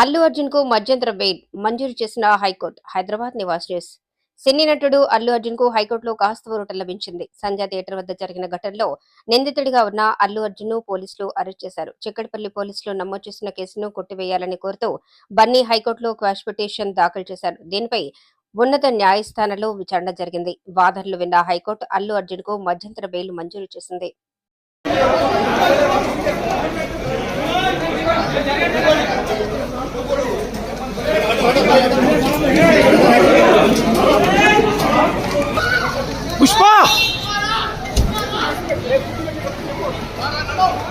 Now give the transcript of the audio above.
అల్లు అర్జున్కు మధ్యంతర బెయిల్ మంజూరు చేసిన high court Hyderabad Nivas news. సినీ నటుడు అల్లు అర్జున్కు హైకోర్టులో కాస్త ఊరట లభించింది. సంధ్యా థియేటర్ వద్ద జరిగిన ఘటనలో నిందితుడిగా ఉన్న అల్లు అర్జున్ను పోలీసులు అరెస్ట్ చేశారు. చిక్కడపల్లి పోలీసులు నమోదు చేసిన కేసును కొట్టివేయాలని కోరుతూ బన్నీ హైకోర్టులో క్వాష్ పిటిషన్ దాఖలు చేశారు. దీనిపై ఉన్నత న్యాయస్థానంలో విచారణ జరిగింది. వాదనలు విన్న హైకోర్టు అల్లు అర్జున్కు మధ్యంతర బెయిల్ మంజూరు చేసింది. Para na mo!